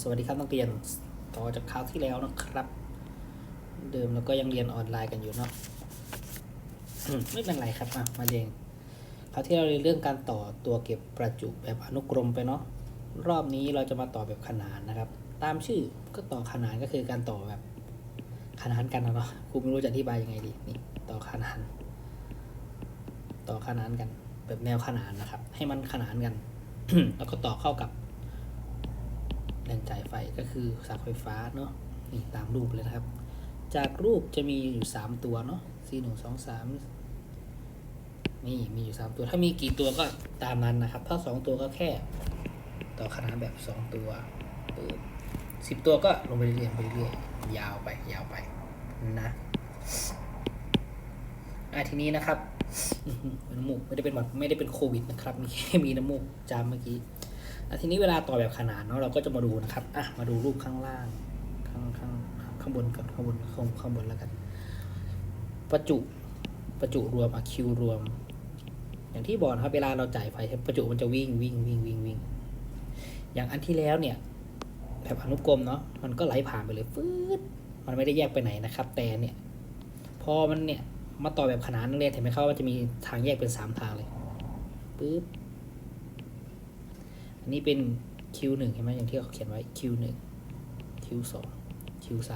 สวัสดีครับนักเรียนต่อจากคราวที่แล้วนะครับ เดิมแล้วก็ยังเรียนออนไลน์กันอยู่เนาะไม่เป็นไรครับมาเรียนคราวที่เราเรียนเรื่องการต่อตัวเก็บประจุแบบอนุกรมไปเนาะรอบนี้เราจะมาต่อแบบขนานนะครับ ตามชื่อก็ต่อขนานก็คือการต่อแบบขนานกันนะเนาะครูไม่รู้จะอธิบายยังไงดีนี่ต่อขนาน ต่อขนานกัน แบบแนวขนานนะครับ ให้มันขนานกัน แล้วก็ต่อเข้ากับ แรงจ่ายไฟก็คือสาไฟฟ้าเนาะนี่ตามรูปเลยนะครับ จากรูปจะมีอยู่ 3 ตัวเนาะ C หนึ่งสองสามนี่มีอยู่ 3 ตัว ถ้ามีกี่ตัวก็ตามนั้นนะครับ ถ้า 2 ตัวก็แค่ต่อขนาดแบบ 2 ตัวปึ๊บสิบตัวก็ลงไปเรื่อยๆไปเรื่อยๆยาวไปยาวไปนะอะทีนี้นะครับน้ำมูกไม่ได้เป็นหวัดไม่ได้เป็นโควิดนะครับ มีแค่มีน้ำมูกจามเมื่อกี้ ทีนี้เวลาต่อแบบขนานเนาะเราก็จะมาดูนะครับอะมาดูรูปข้างล่างข้างข้างข้างบนก่อนข้างบนข้างข้างบนแล้วกัน ประจุประจุรวมอะคิวรวม อย่างที่บอกนะครับเวลาเราจ่ายไฟประจุมันจะวิ่งวิ่งวิ่งวิ่งวิ่งอย่างอันที่แล้วเนี่ยแบบอนุกรมเนาะมันก็ไหลผ่านไปเลยฟืดมันไม่ได้แยกไปไหนนะครับ แต่เนี่ย พอมันเนี่ยมาต่อแบบขนานนักเรียนเห็นไหมครับว่าจะมีทางแยกเป็นสามทางเลยปึ๊บ อันนี้เป็น Q1 เห็นไหมอย่างที่เขาเขียนไว้ Q1 Q2 Q3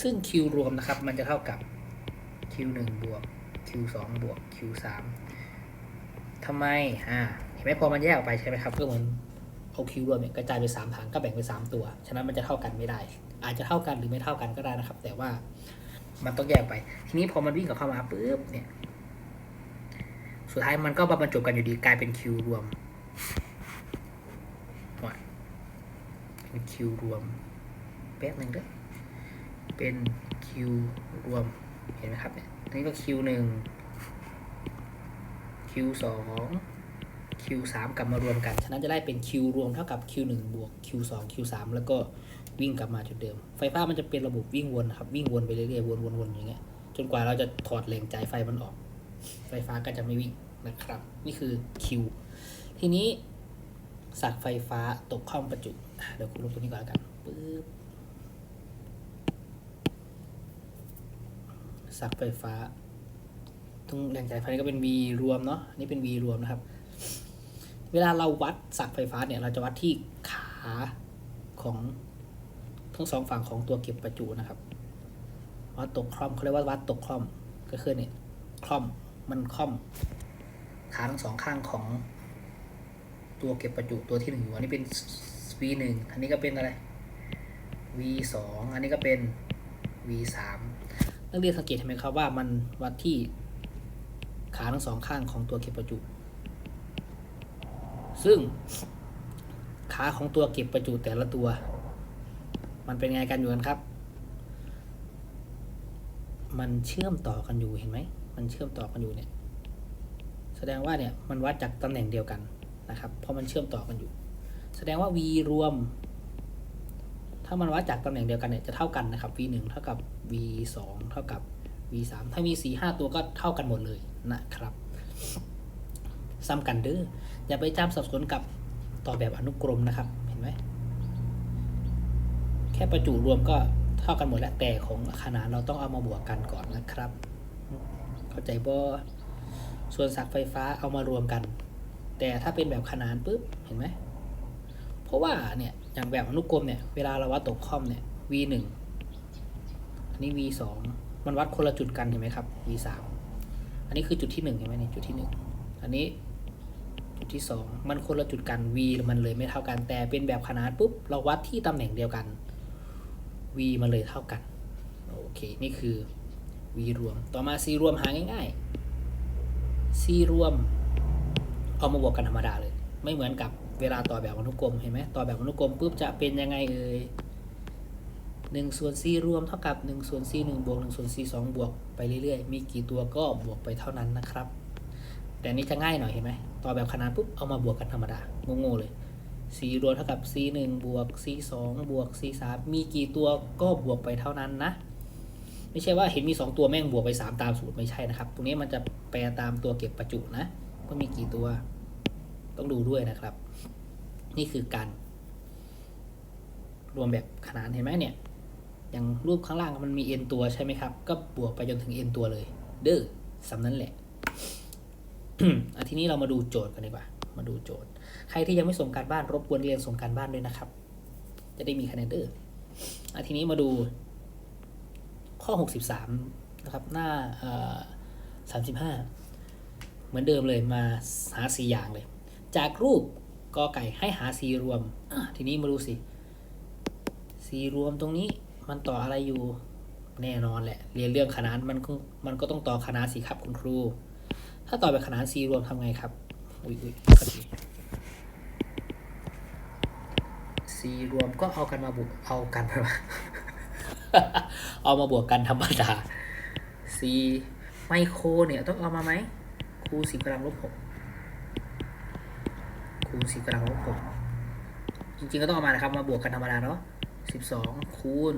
ซึ่ง Q รวมนะครับ มันจะเท่ากับ Q1 บวก Q2 บวก Q3 ทำไม อ่า เห็นไหมพอมันแยกออกไปใช่ไหมครับ ก็เหมือนเอา Q รวมเนี่ยกระจายไป3ทางก็แบ่งเป็น3ตัว ฉะนั้นมันจะเท่ากันไม่ได้ อาจจะเท่ากันหรือไม่เท่ากันก็ได้นะครับ แต่ว่ามันต้องแยกไป ทีนี้พอมันวิ่งกับเข้ามาปุ๊บเนี่ย สุดท้ายมันก็มาบรรจบกันอยู่ดีกลายเป็น Q รวม เป็นคิวรวมแป๊บหนึ่งเด้อเป็นคิวรวมเห็นไหมครับเนี่ยอันนี้ก็คิวหนึ่งคิวสองคิวสามกลับมารวมกัน ฉะนั้นจะได้เป็นคิวรวมเท่ากับคิวหนึ่งบวกคิวสองคิวสามแล้วก็วิ่งกลับมาจุดเดิม ไฟฟ้ามันจะเป็นระบบวิ่งวนครับ วิ่งวนไปเรื่อยๆวนวนวนอย่างเงี้ย จนกว่าเราจะถอดแหล่งจ่ายไฟมันออก ไฟฟ้าก็จะไม่วิ่งนะครับ นี่คือคิวทีนี้สักไฟฟ้าตกข้องประจุ เดี๋ยวคุณลงตัวนี้ก่อนแล้วกันปึ๊บสักไฟฟ้าตรงแรงจ่ายไฟก็เป็น V รวมเนาะนนี่เป็น V รวมนะครับ เวลาเราวัดสักไฟฟ้าเนี่ย เราจะวัดที่ขาของทั้งสองฝั่งของตัวเก็บประจุนะครับวัดตกคล่อมเขาเรียกว่าวัดตกคล่อมก็คือเนี่ยคล่อมมันคล่อม ขาทั้งสองข้างของตัวเก็บประจุตัวที่หนึ่งอยู่อันนี้เป็น V หนึ่งอันนี้ก็เป็นอะไร V สองอันนี้ก็เป็น V สามนักเรียนสังเกตเห็นไหมครับว่ามันวัดที่ขาทั้งสองข้างของตัวเก็บประจุ ซึ่งขาของตัวเก็บประจุแต่ละตัว มันเป็นไงกันอยู่กันครับ มันเชื่อมต่อกันอยู่เห็นไหม มันเชื่อมต่อกันอยู่เนี่ย แสดงว่าเนี่ยมันวัดจากตำแหน่งเดียวกันนะครับ เพราะมันเชื่อมต่อกันอยู่ แสดงว่า v รวม ถ้ามันวัดจากตำแหน่งเดียวกันเนี่ยจะเท่ากันนะครับ v 1เท่ากับ v 2เท่ากับ v 3ถ้ามี4 5ตัวก็เท่ากันหมดเลยนะครับซ้ำกันเด้ออย่าไปจำสับสนกับต่อแบบอนุกรมนะครับ เห็นไหมแค่ประจุรวมก็เท่ากันหมดแล้วแต่ของขนาดเราต้องเอามาบวกกันก่อนนะครับ เข้าใจบ่ส่วนสักไฟฟ้าเอามารวมกัน แต่ถ้าเป็นแบบขนานปุ๊บเห็นไหม เพราะว่าเนี่ยอย่างแบบอนุกรมเนี่ยเวลาเราวัดตกคอมเนี่ย v หนึ่งอันนี้ v สองมันวัดคนละจุดกันเห็นไหมครับ v สามอันนี้คือจุดที่หนึ่งเห็นไหมเนี่ยจุดที่หนึ่งอันนี้จุดที่สองมันคนละจุดกัน v มันเลยไม่เท่ากัน แต่เป็นแบบขนานปุ๊บเราวัดที่ตำแหน่งเดียวกัน v มันเลยเท่ากันโอเคนี่คือ v รวม ต่อมา c รวมหาง่ายๆ c รวมเอามาบวกกันธรรมดาเลย ไม่เหมือนกับ เวลาต่อแบบอนุกรมเห็นไหมต่อแบบอนุกรมปุ๊บจะเป็นยังไงเอ่ยหนึ่งส่วน c รวมเท่ากับหนึ่งส่วน c หนึ่งบวกหนึ่งส่วน c สองบวกไปเรื่อยๆ มีกี่ตัวก็บวกไปเท่านั้นนะครับ แต่นี้จะง่ายหน่อยเห็นไหมต่อแบบขนานปุ๊บเอามาบวกกันธรรมดาโง่ๆเลย c รวมเท่ากับ c หนึ่งบวก c สองบวก c สามมีกี่ตัวก็บวกไปเท่านั้นนะ ไม่ใช่ว่าเห็นมี2ตัวแม่งบวกไป3ตามสูตรไม่ใช่นะครับ ตรงนี้มันจะแปลตามตัวเก็บประจุนะว่ามีกี่ตัว ต้องดูด้วยนะครับ นี่คือการ รวมแบบขนานเห็นไหมเนี่ยอย่างรูปข้างล่างมันมี n ตัวใช่ไหมครับ ก็บวกไปจนถึง n ตัวเลย เด้อสำนั้นแหละอะทีนี้เรามาดูโจทย์กันดีกว่า มาดูโจทย์ ใครที่ยังไม่ส่งการบ้านรบกวนเรียนส่งการบ้านด้วยนะครับ จะได้มีคะแนนเด้ออะทีนี้มาดูข้อ 63 นะครับ หน้าเอ่อ35เหมือนเดิมเลยมาหาสี่อย่างเลย จากรูปกอไก่ให้หาสีรวม ทีนี้มาดูสิสีรวมตรงนี้มันต่ออะไรอยู่แน่นอนแหละ เรียนเรื่องขนานมันมันก็ต้องต่อขนานสิครับคุณครู ถ้าต่อแบบขนานสีรวมทำไงครับ อุ้ยอุ้ยสีรวมก็เอากันมาบวกเอากันมาเอามาบวกกันธรรมดาสีไมโครเนี่ยต้องเอามาไหมครูสิบกำลังลบหกูสิบกำลังลบหกจริงๆก็ต้องเอามานะครับ มาบวกกันธรรมดาเนาะสิบสองคูณ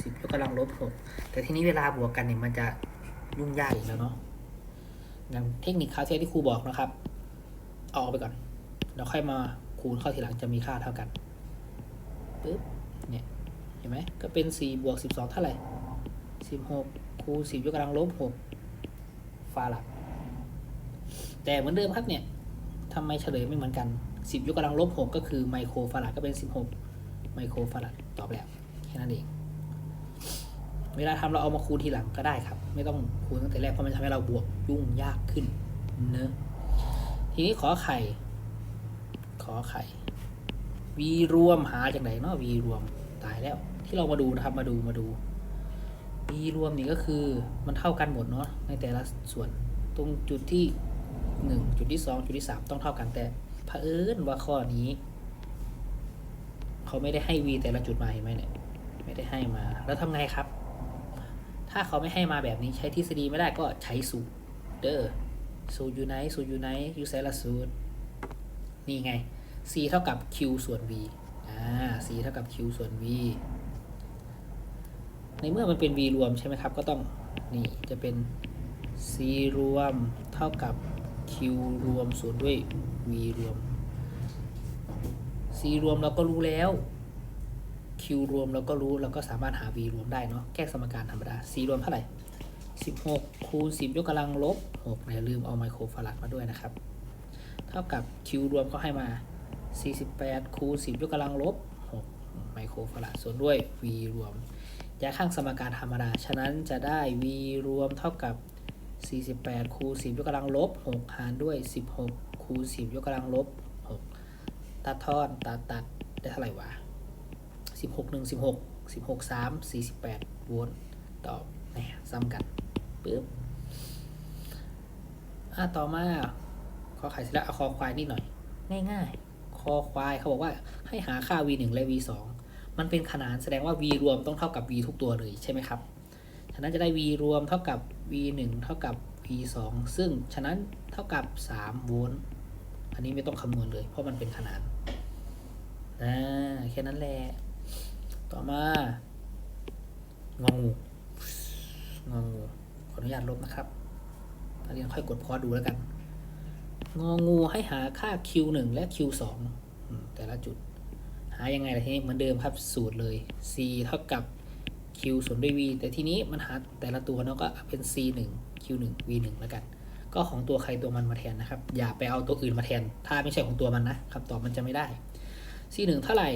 สิบยกกำลังลบหกแต่ทีนี้เวลาบวกกันเนี่ยมันจะยุ่งยากอีกแล้วเนาะอย่างเทคนิคคาวที่แล้วที่ครูบอกนะครับ เอาออกไปก่อนแล้วค่อยมาคูณเข้าทีหลังจะมีค่าเท่ากันปึ๊บเนี่ยเห็นไหมก็เป็นสี่บวกสิบสองเท่าไหร่สิบหกคูณสิบยกกำลังลบหกฟาหลัดแต่เหมือนเดิมครับเนี่ย ทำไมเฉลยไม่เหมือนกันสิบยกกำลังลบหกก็คือไมโครฟาลัดก็เป็นสิบหกไมโครฟาลัดตอบแล้วแค่นั้นเอง เวลาทำเราเอามาคูณทีหลังก็ได้ครับ ไม่ต้องคูณตั้งแต่แรกเพราะมันทำให้เราบวกยุ่งยากขึ้นเนอะทีนี้ขอไข่ ขอไข่ v รวมหาจากไหนเนาะ v รวมตายแล้ว ที่เรามาดูนะครับมาดูมาดู v รวมนี่ก็คือมันเท่ากันหมดเนาะในแต่ละส่วนตรงจุดที่ หนึ่งจุดที่สองจุดที่สามต้องเท่ากันแต่เผอิญว่าข้อนี้ เขาไม่ได้ให้ v แต่ละจุดมาเห็นไหมเนี่ยไม่ได้ให้มา แล้วทำไงครับ ถ้าเขาไม่ให้มาแบบนี้ใช้ทฤษฎีไม่ได้ก็ใช้สูตรเด้อสูตรอยู่ไหนสูตรอยู่ไหนอยู่ไซละสูตรนี่ไง c เท่ากับ q ส่วน v อ่า c เท่ากับ q ส่วน v ในเมื่อมันเป็น v รวมใช่ไหมครับ ก็ต้องนี่จะเป็น c รวมเท่ากับ q รวมส่วนด้วย v รวม c รวมเราก็รู้แล้ว q รวมเราก็รู้เราก็สามารถหา v รวมได้เนาะแก้สมการธรรมดา c รวมเท่าไหร่ 16 คูณ 10 ยกกำลังลบ6อย่าลืมเอาไมโครฟาราดมาด้วยนะครับ เท่ากับ q รวมก็ให้มา 48 คูณ 10 ยกกำลังลบ6ไมโครฟาราดส่วนด้วย v รวมย้ายข้างสมการธรรมดา ฉะนั้นจะได้ v รวมเท่ากับ 48คูณ10 ยกกำลังลบ 6 หารด้วย 16คูณ10 ยกกำลังลบ 6 ตัดทอนตัดตัดได้เท่าไหร่วะสิบหกหนึ่งสิบหกสิบหกสามสี่สิบแปดโวลต์ตอบเนี่ยซ้ำกันปึ๊บอะต่อมาขอไข่เสร็จแล้วเอาคอควายนิดหน่อย ง่ายๆ คอควายเขาบอกว่าให้หาค่า v 1และ v 2มันเป็นขนานแสดงว่า v รวมต้องเท่ากับ v ทุกตัวเลยใช่ไหมครับ ฉะนั้นจะได้ v รวมเท่ากับ v 1เท่ากับ v 2ซึ่งฉะนั้นเท่ากับ3โวลต์อันนี้ไม่ต้องคำนวณเลย เพราะมันเป็นขนานอ่าแค่นั้นแหละ ต่อมางองูงองูขออนุญาตลบนะครับนักเรียนค่อยกดพอดูแล้วกัน งองูให้หาค่า q 1 และ q 2อืมแต่ละจุด หายังไงล่ะทีนี้เหมือนเดิมครับสูตรเลย c เท่ากับ q ส่วนด้วย v แต่ทีนี้มันหาแต่ละตัวเนาะก็เป็น c 1 q 1 v 1แล้วกัน ก็ของตัวใครตัวมันมาแทนนะครับ อย่าไปเอาตัวอื่นมาแทน ถ้าไม่ใช่ของตัวมันนะคำตอบมันจะไม่ได้ c 1เท่าไหร่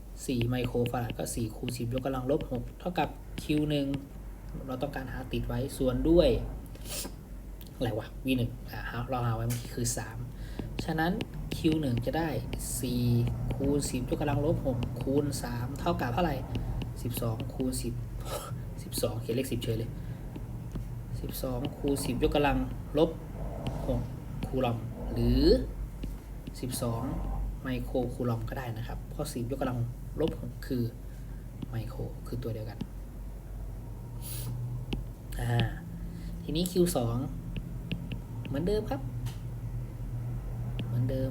4 ไมโครฟาราดก็ 4 คูณ 10 ยกกำลังลบ 6 เท่ากับ q 1เราต้องการหาติดไว้ส่วนด้วยอะไรวะ v 1อ่าเราหาไว้เมื่อกี้คือ 3 ฉะนั้น q 1จะได้ 4 คูณ 10 ยกกำลังลบ 6 คูณ 3 เท่ากับเท่าไหร่ 12 คูณ 10 12เขียนเลข10เฉยเลย12คูณ10ยกกำลังลบ6คูลอมหรือ12ไมโครคูลอมก็ได้นะครับ เพราะ10ยกกำลังลบคือไมโครคือตัวเดียวกันอ่าทีนี้ Q2 เหมือนเดิมครับ เหมือนเดิม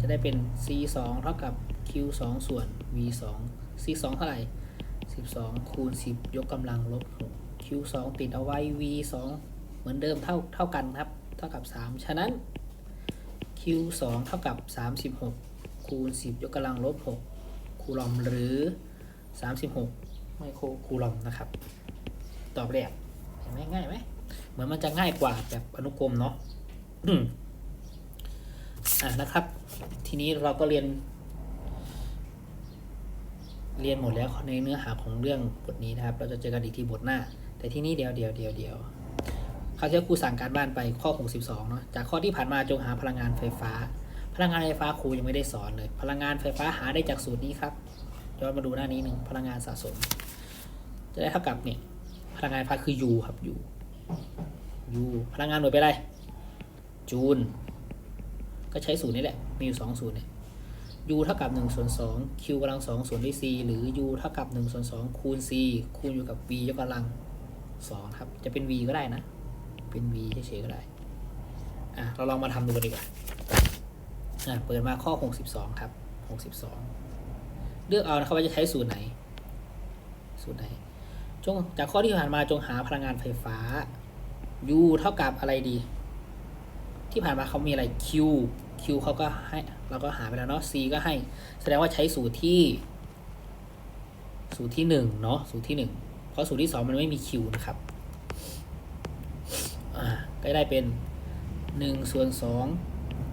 จะได้เป็น C2 เท่ากับ Q2 ส่วน V2 C2 เท่าไหร่ 12 คูณ 10 ยกกำลังลบ 6 Q2 ติดเอาไว้ V2 เหมือนเดิมเท่าเท่ากันครับ เท่ากับ 3 ฉะนั้น Q2 เท่ากับ 36 คูณ 10 ยกกำลังลบ 6 คูลอมหรือสามสิบหกไมโครคูลอมนะครับ ตอบแรกเห็นไหมง่ายไหม เหมือนมันจะง่ายกว่าแบบอนุกรมเนาะอ่านะครับ ทีนี้เราก็เรียน เรียนหมดแล้วในเนื้อหาของเรื่องบทนี้นะครับ เราจะเจอกันอีกทีบทหน้า แต่ที่นี่เดียวเดียวเดียวเดียวคราวที่ครูสั่งการบ้านไปข้อ 62 เนาะจากข้อที่ผ่านมาจงหาพลังงานไฟฟ้า พลังงานไฟฟ้าครูยังไม่ได้สอนเลย พลังงานไฟฟ้าหาได้จากสูตรนี้ครับย้อนมาดูหน้านี้หนึ่งพลังงานสะสม จะได้เท่ากับเนี่ยพลังงานไฟฟ้าคือ U ครับ U U พลังงานหน่วยไปนอะไรจูลก็ใช้สูตรนี้แหละ มีอยู่สองสูตรเนี่ย U เท่ากับ1ส่วน2 Q กำลัง2ส่วนด้วย C หรือ U เท่ากับ1ส่วน2คูณ C คูณอยู่กับ V ยกกำลัง2ครับ จะเป็น V ก็ได้นะ เป็น V เฉยๆก็ได้ อะ เราลองมาทำดูกันดีกว่า อะ เปิดมาข้อ 62 ครับ 62 เลือกเอานะครับว่าจะใช้สูตรไหน สูตรไหน จงจากข้อที่ผ่านมาจงหาพลังงานไฟฟ้า U เท่ากับอะไรดี ที่ผ่านมาเขามีอะไร Q Q เขาก็ให้เราก็หาไปแล้วเนาะ C ก็ให้ แสดงว่าใช้สูตรที่ สูตรที่หนึ่งเนาะสูตรที่หนึ่งเพราะสูตรที่สองมันไม่มี Q นะครับก็ได้เป็นหนึ่งส่วนสอง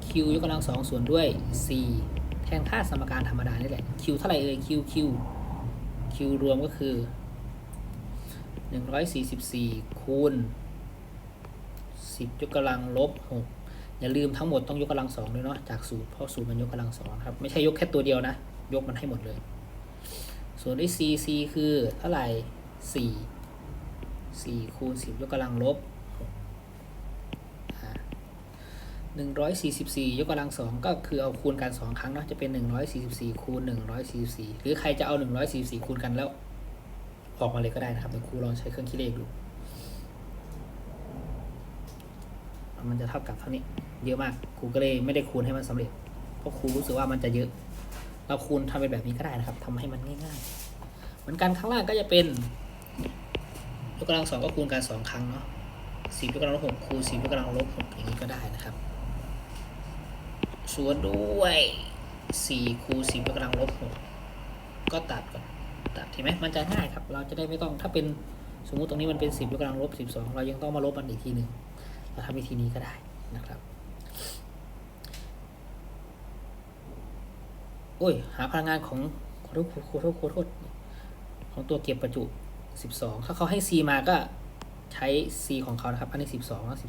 Q ยกกำลังสองส่วนด้วย C แทนค่าสมการธรรมดานี่แหละ Q เท่าไหร่เอ่ย Q Q Q รวมก็คือหนึ่งร้อยสี่สิบสี่คูณสิบยกกำลังลบหก อย่าลืมทั้งหมดต้องยกกำลังสองด้วยเนาะจากสูตรเพราะสูตรมันยกกำลังสองครับไม่ใช่ยกแค่ตัวเดียวนะ ยกมันให้หมดเลย ส่วนด้วย c c คือเท่าไหร่สี่สี่คูณสิบยกกำลังลบหนึ่งร้อยสี่สิบสี่ยกกำลังสองก็คือเอาคูณกันสองครั้งเนาะจะเป็นหนึ่งร้อยสี่สิบสี่คูณหนึ่งร้อยสี่สิบสี่หรือใครจะเอาหนึ่งร้อยสี่สิบสี่คูณกันแล้ว ออกมาเลยก็ได้นะครับเดี๋ยวครูลองใช้เครื่องคิดเลขดู มันจะเท่ากับเท่านี้ เยอะมากครูก็เลยไม่ได้คูณให้มันสำเร็จ เพราะครูรู้สึกว่ามันจะเยอะ เราคูณทำเป็นแบบนี้ก็ได้นะครับทำให้มันง่ายๆ เหมือนกันข้างล่างก็จะเป็นยกกำลังสองก็คูณกันสองครั้งเนาะสิบยกกำลังลบหกคูณสิบยกกำลังลบหกอย่างนี้ก็ได้นะครับ ส่วนด้วยสี่คูณสิบยกกำลังลบหกก็ตัดก่อนตัดเห็นไหมมันจะง่ายครับ เราจะได้ไม่ต้องถ้าเป็นสมมุติตรงนี้มันเป็นสิบยกกำลังลบสิบสองเรายังต้องมาลบมันอีกทีหนึ่งเราทำวิธีนี้ก็ได้นะครับ โอ้ย หาพลังงานของขอโทษขอโทษขอโทษของตัวเก็บประจุ 12 ถ้าเขาให้ C มาก็ใช้ C ของเขานะครับอันนี้ 12แล้ว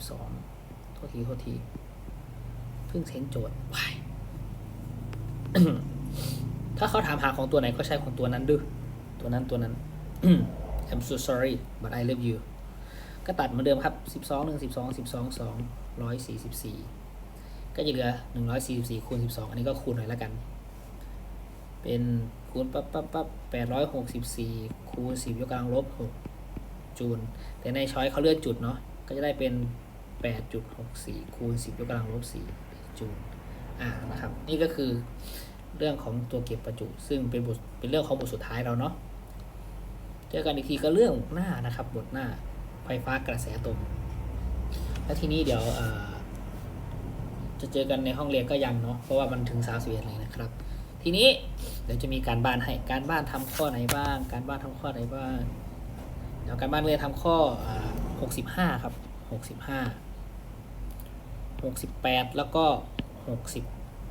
12 โทษที โทษที เพิ่งเซ็นโจทย์วายถ้าเขาถามหาของตัวไหนก็ใช้ของตัวนั้นดื้อตัวนั้นตัวนั้น I'm so sorry but I love you ก็ตัดเหมือนเดิมครับ 12 1 12 12 2 144 ก็จะเหลือ 144คูณ12 อันนี้ก็คูณหน่อยแล้วกัน เป็นคูณปั๊บปั๊บปั๊บ864คูณ10ยกกำลังลบ6จูลแต่ในช้อยเขาเลื่อนจุดเนาะก็จะได้เป็น8.64คูณ10ยกกำลังลบ4จูลอ่านะครับนี่ก็คือเรื่องของตัวเก็บประจุ ซึ่งเป็นบทเป็นเรื่องของบทสุดท้ายเราเนาะเจอกันอีกทีก็เรื่องหน้านะครับบทหน้าไฟฟ้ากระแสตรงแล้วทีนี้เดี๋ยวจะเจอกันในห้องเรียนก็ยังเนาะเพราะว่ามันถึงสามสิบเอ็ดเลยนะครับ ทีนี้เดี๋ยวจะมีการบ้านให้การบ้านทำข้อไหนบ้าง การบ้านทำข้อไหนบ้างเดี๋ยวการบ้านเรียนทำข้อหกสิบห้าครับหกสิบห้าหกสิบแปดแล้วก็หกสิบ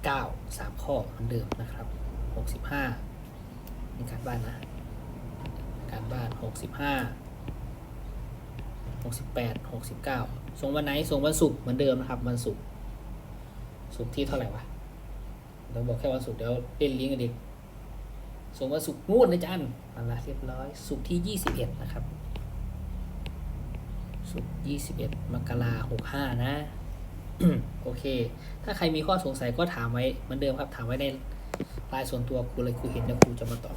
เก้าสามข้อเหมือนเดิมนะครับหกสิบห้านี่การบ้านนะการบ้านหกสิบห้าหกสิบแปดหกสิบเก้าส่งวันไหนส่งวันศุกร์เหมือนเดิมนะครับวันศุกร์ศุกร์ที่เท่าไหร่วะ เราบอกแค่วันศุกร์เดี๋ยวเล่นลิงก์กันอีกส่งวันศุกร์งูดนะจันอันละเรียบร้อยศุกร์ที่ยี่สิบเอ็ดนะครับศุกร์ยี่สิบเอ็ดมกราหกห้านะโอเค ถ้าใครมีข้อสงสัยก็ถามไว้เหมือนเดิมครับ ถามไว้ในไลน์ส่วนตัวครูเลยครูเห็นแล้วครูจะมาตอบ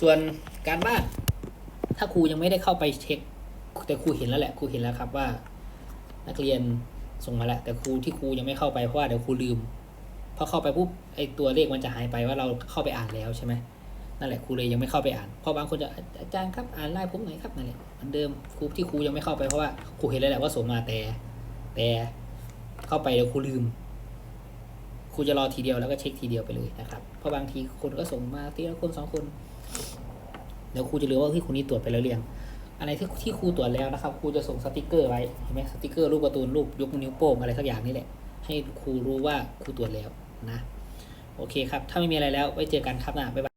ส่วนการบ้าน ถ้าครูยังไม่ได้เข้าไปเช็ค แต่ครูเห็นแล้วแหละ ครูเห็นแล้วครับว่า นักเรียนส่งมาแล้ว แต่ครูที่ครูยังไม่เข้าไปเพราะว่าเดี๋ยวครูลืม อเข้าไปปุ๊บไอตัวเลขมันจะหายไปว่าเราเข้าไปอ่านแล้วใช่ไหมนั่นแหละครูเลยยังไม่เข้าไปอ่านเพราะบางคนจะอาจารย์ครับอ่านไล่ผมหน่อยครับนั่นแหละเหมือนเดิมครูที่ครูยังไม่เข้าไปเพราะว่าครูเห็นแล้วแหละว่าส่งมาแต่ แต่เข้าไปแล้วครูลืมครูจะรอทีเดียวแล้วก็เช็คทีเดียวไปเลยนะครับ เพราะบางทีคนก็ส่งมาทีละคนสองคน เดี๋ยวครูจะรู้ว่าที่คนนี้ตรวจไปแล้วเรียงอะไรที่ที่ครูตรวจแล้วนะครับครูจะส่งสติกเกอร์ไว้เห็นไหมสติกเกอร์รูปประตูนรูปยกนิ้วโป้งอะไรสักอย่างนี่แหละให้ครูรู้ว่าครูตรวจแล้ว นะ โอเคครับ ถ้าไม่มีอะไรแล้วไว้เจอกันครับนะบ๊ายบาย